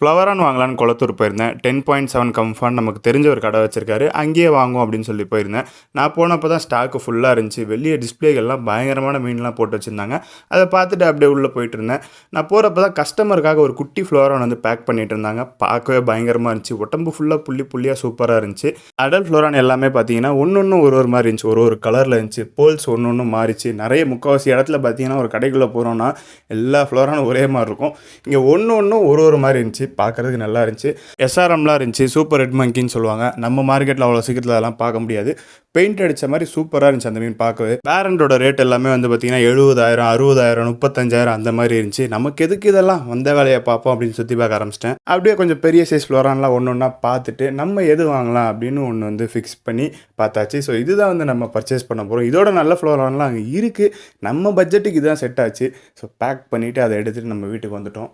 ஃப்ளவரான் வாங்கலான்னு குளத்தூர் போயிருந்தேன். Ten point seven கம்ஃபான் நமக்கு தெரிஞ்ச ஒரு கடை வச்சிருக்காரு. அங்கேயே வாங்குவோம் அப்படின்னு சொல்லி போயிருந்தேன். நான் போனப்போ தான் ஸ்டாக்கு ஃபுல்லாக இருந்துச்சு. வெளியே டிஸ்பிளேகள்லாம் பயங்கரமான மீன்லாம் போட்டு வச்சுருந்தாங்க. அதை பார்த்துட்டு அப்படியே உள்ளே போயிட்டு இருந்தேன். நான் போகிறப்ப தான் கஸ்டமருக்காக ஒரு குட்டி ஃப்ளோரான் வந்து பேக் பண்ணிட்டு இருந்தாங்க. பார்க்கவே பயங்கரமாக இருந்துச்சு. உடம்பு ஃபுல்லாக புள்ளி புள்ளியாக சூப்பராக இருந்துச்சு. அடல் ஃப்ளோரான் எல்லாமே பார்த்தீங்கன்னா ஒன்று ஒன்று ஒரு ஒரு மாதிரி இருந்துச்சு. ஒரு ஒரு கலரில் இருந்துச்சு. போல்ஸ் ஒன்று ஒன்று மாறிச்சு. நிறைய முக்கால்வாசி இடத்துல பார்த்தீங்கன்னா ஒரு கடைக்குள்ளே போகிறோன்னா எல்லா ஃப்ளோரானும் ஒரே மாதிரி இருக்கும். இங்கே ஒன்று ஒன்றும் ஒரு ஒரு மாதிரி இருந்துச்சு. பார்க்குறதுக்கு நல்லா இருந்துச்சு. எஸ்ஆர்எம்லாம் இருந்துச்சு. சூப்பர் ரெட் மங்கின்னு சொல்லுவாங்க. நம்ம மார்க்கெட்டில் அவ்வளோ சீக்கிரத்தில் அதெல்லாம் பார்க்க முடியாது. பெயிண்ட் அடித்த மாதிரி சூப்பராக இருந்துச்சு அந்த மீன் பார்க்கவே. பேரண்டோட ரேட் எல்லாமே வந்து பார்த்தீங்கன்னா எழுபதாயிரம் அறுபதாயிரம் முப்பத்தஞ்சாயிரம் அந்த மாதிரி இருந்துச்சு. நமக்கு எதுக்கு இதெல்லாம் வந்த வேலையை பார்ப்போம் அப்படின்னு சுற்றி பார்க்க ஆரம்பிச்சிட்டேன். அப்படியே கொஞ்சம் பெரிய சைஸ் ஃப்ளோரான்லாம் ஒன்று ஒன்றா பார்த்துட்டு நம்ம எது வாங்கலாம் அப்படின்னு ஒன்று வந்து ஃபிக்ஸ் பண்ணி பார்த்தாச்சு. ஸோ இதுதான் வந்து நம்ம பர்ச்சேஸ் பண்ண போகிறோம் இதோட நல்ல ஃப்ளோரான்லாம் அங்கே இருக்குது நம்ம பட்ஜெட்டுக்கு இதுதான் செட் ஆச்சு. ஸோ பேக் பண்ணிவிட்டு அதை எடுத்துகிட்டு நம்ம வீட்டுக்கு வந்துட்டோம்.